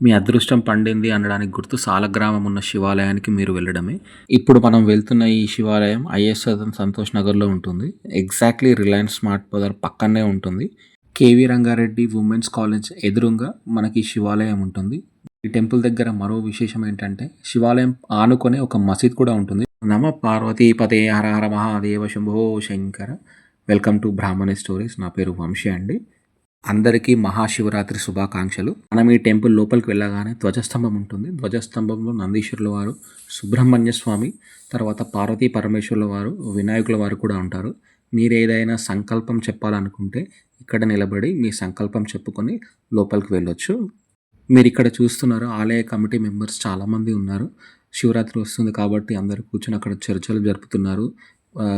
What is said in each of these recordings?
మీ అదృష్టం పండింది అనడానికి గుర్తు సాలగ్రామం ఉన్న శివాలయానికి మీరు వెళ్ళడమే. ఇప్పుడు మనం వెళ్తున్న ఈ శివాలయం ఐఎస్ సదన్ సంతోష్ నగర్లో ఉంటుంది. ఎగ్జాక్ట్లీ రిలయన్స్ స్మార్ట్ బజార్ పక్కనే ఉంటుంది. కేవీ రంగారెడ్డి ఉమెన్స్ కాలేజ్ ఎదురుగా మనకి శివాలయం ఉంటుంది. ఈ టెంపుల్ దగ్గర మరో విశేషం ఏంటంటే శివాలయం ఆనుకొని ఒక మసీద్ కూడా ఉంటుంది. నమ పార్వతీపతే Hara Hara Mahadeva Shambho Shankara. Welcome to Brahmani stories నా పేరు వంశీ అండి. అందరికీ మహాశివరాత్రి శుభాకాంక్షలు. మనం ఈ టెంపుల్ లోపలికి వెళ్ళగానే ధ్వజస్తంభం ఉంటుంది. ధ్వజస్తంభంలో నందీశ్వరుల వారు సుబ్రహ్మణ్య స్వామి తర్వాత పార్వతీ పరమేశ్వరుల వారు వినాయకుల వారు కూడా ఉంటారు. మీరు ఏదైనా సంకల్పం చెప్పాలనుకుంటే ఇక్కడ నిలబడి మీ సంకల్పం చెప్పుకొని లోపలికి వెళ్ళొచ్చు. మీరు ఇక్కడ చూస్తున్నారు ఆలయ కమిటీ మెంబర్స్ చాలామంది ఉన్నారు. శివరాత్రి వస్తుంది కాబట్టి అందరూ కూర్చొని అక్కడ చర్చలు జరుపుతున్నారు.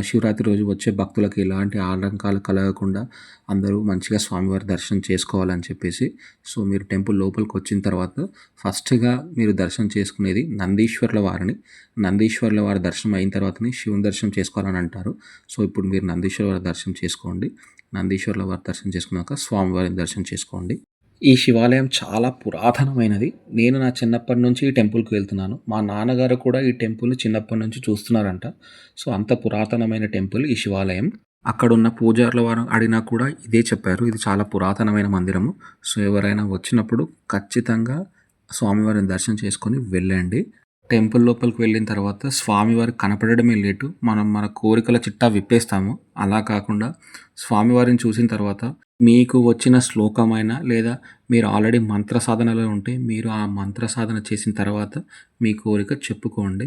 శివరాత్రి రోజు వచ్చే భక్తులకు ఎలాంటి ఆటంకాలు కలగకుండా అందరూ మంచిగా స్వామివారి దర్శనం చేసుకోవాలని చెప్పేసి సో మీరు టెంపుల్ లోపలికి వచ్చిన తర్వాత ఫస్ట్గా మీరు దర్శనం చేసుకునేది నందీశ్వర్ల వారిని. నందీశ్వర్ల వారి దర్శనం అయిన తర్వాతనే శివుని దర్శనం చేసుకోవాలని అంటారు. సో ఇప్పుడు మీరు నందీశ్వర వారి దర్శనం చేసుకోండి. నందీశ్వర్ల వారి దర్శనం చేసుకున్నాక స్వామివారిని దర్శనం చేసుకోండి. ఈ శివాలయం చాలా పురాతనమైనది. నేను నా చిన్నప్పటి నుంచి ఈ టెంపుల్కి వెళ్తున్నాను. మా నాన్నగారు కూడా ఈ టెంపుల్ చిన్నప్పటి నుంచి చూస్తున్నారంట. సో అంత పురాతనమైన టెంపుల్ ఈ శివాలయం. అక్కడ ఉన్న పూజారుల వారు అడిగినా కూడా ఇదే చెప్పారు. ఇది చాలా పురాతనమైన మందిరము. సో ఎవరైనా వచ్చినప్పుడు ఖచ్చితంగా స్వామివారిని దర్శనం చేసుకొని వెళ్ళండి. టెంపుల్ లోపలికి వెళ్ళిన తర్వాత స్వామివారి కనపడడమే లేటు. మనం మన కోరికల చిట్టా విప్పేస్తాము. అలా కాకుండా స్వామివారిని చూసిన తర్వాత మీకు వచ్చిన శ్లోకమైన లేదా మీరు ఆల్రెడీ మంత్ర సాధనలో ఉంటే మీరు ఆ మంత్ర సాధన చేసిన తర్వాత మీ కోరిక చెప్పుకోండి.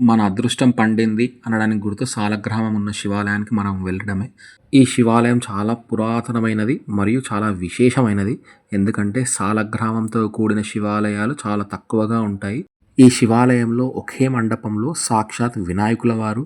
మన అదృష్టం పండింది అనడానికి గుర్తు సాలగ్రామం ఉన్న శివాలయానికి మనం వెళ్ళడమే. ఈ శివాలయం చాలా పురాతనమైనది మరియు చాలా విశేషమైనది. ఎందుకంటే సాలగ్రామంతో కూడిన శివాలయాలు చాలా తక్కువగా ఉంటాయి. ఈ శివాలయంలో ఒకే మండపంలో సాక్షాత్ వినాయకుల వారు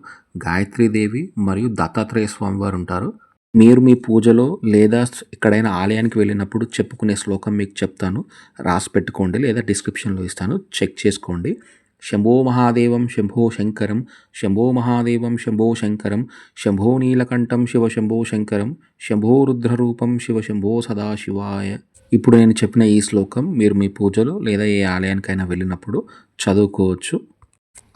గాయత్రీదేవి మరియు దత్తాత్రేయ స్వామి వారు ఉంటారు. మీరు మీ పూజలో లేదా ఎక్కడైనా ఆలయానికి వెళ్ళినప్పుడు చెప్పుకునే శ్లోకం మీకు చెప్తాను. రాసి పెట్టుకోండి లేదా డిస్క్రిప్షన్లో ఇస్తాను. చెక్ చేసుకోండి. శంభో మహాదేవం శంభో శంకరం శంభో మహాదేవం శంభో శంకరం శంభో నీలకంఠం శివ శంభో శంకరం శంభో రుద్రరూపం శివ శంభో సదాశివాయ. ఇప్పుడు నేను చెప్పిన ఈ శ్లోకం మీరు మీ పూజలో లేదా ఏ ఆలయానికైనా వెళ్ళినప్పుడు చదువుకోవచ్చు.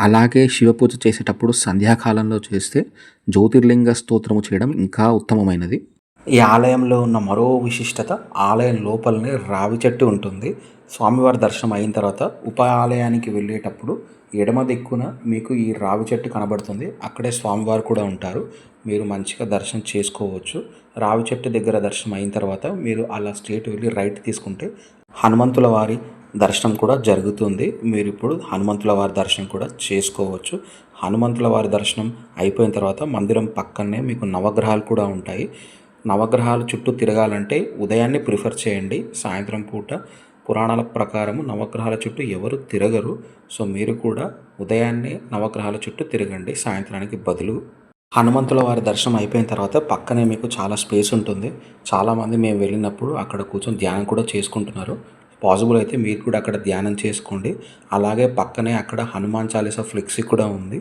అలాగే శివ పూజ చేసేటప్పుడు సంధ్యాకాలంలో చేస్తే జ్యోతిర్లింగ స్తోత్రము చేయడం ఇంకా ఉత్తమమైనది. ఈ ఆలయంలో ఉన్న మరో విశిష్టత ఆలయం లోపలనే రావి చెట్టు ఉంటుంది. స్వామివారి దర్శనం అయిన తర్వాత ఉప ఆలయానికి వెళ్ళేటప్పుడు ఎడమ దిక్కున మీకు ఈ రావి చెట్టు కనబడుతుంది. అక్కడే స్వామివారు కూడా ఉంటారు. మీరు మంచిగా దర్శనం చేసుకోవచ్చు. రావి చెట్టు దగ్గర దర్శనం అయిన తర్వాత మీరు అలా స్ట్రేట్ వెళ్ళి రైట్ తీసుకుంటే హనుమంతుల వారి దర్శనం కూడా జరుగుతుంది. మీరు ఇప్పుడు హనుమంతుల వారి దర్శనం కూడా చేసుకోవచ్చు. హనుమంతుల వారి దర్శనం అయిపోయిన తర్వాత మందిరం పక్కనే మీకు నవగ్రహాలు కూడా ఉంటాయి. నవగ్రహాలు చుట్టూ తిరగాలంటే ఉదయాన్నే ప్రిఫర్ చేయండి. సాయంత్రం పూట పురాణాల ప్రకారం నవగ్రహాల చుట్టూ ఎవరు తిరగరు. సో మీరు కూడా ఉదయాన్నే నవగ్రహాల చుట్టూ తిరగండి. సాయంత్రానికి బదులు హనుమంతుల వారి దర్శనం అయిపోయిన తర్వాత పక్కనే మీకు చాలా స్పేస్ ఉంటుంది. చాలామంది మేము వెళ్ళినప్పుడు అక్కడ కూర్చొని ధ్యానం కూడా చేసుకుంటున్నారు. పాసిబుల్ అయితే మీరు కూడా అక్కడ ధ్యానం చేసుకోండి. అలాగే పక్కనే అక్కడ హనుమాన్ చాలీసా ఫ్లెక్సీ కూడా ఉంది.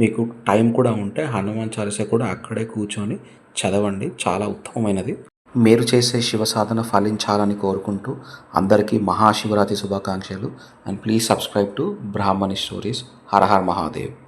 మీకు టైం కూడా ఉంటే హనుమాన్ చాలీసా కూడా అక్కడే కూర్చొని చదవండి. చాలా ఉత్తమమైనది. మీరు చేసే శివ సాధన ఫలించాలని కోరుకుంటూ అందరికీ మహాశివరాత్రి శుభాకాంక్షలు. And please subscribe to Brahmani stories Hara Har Mahadev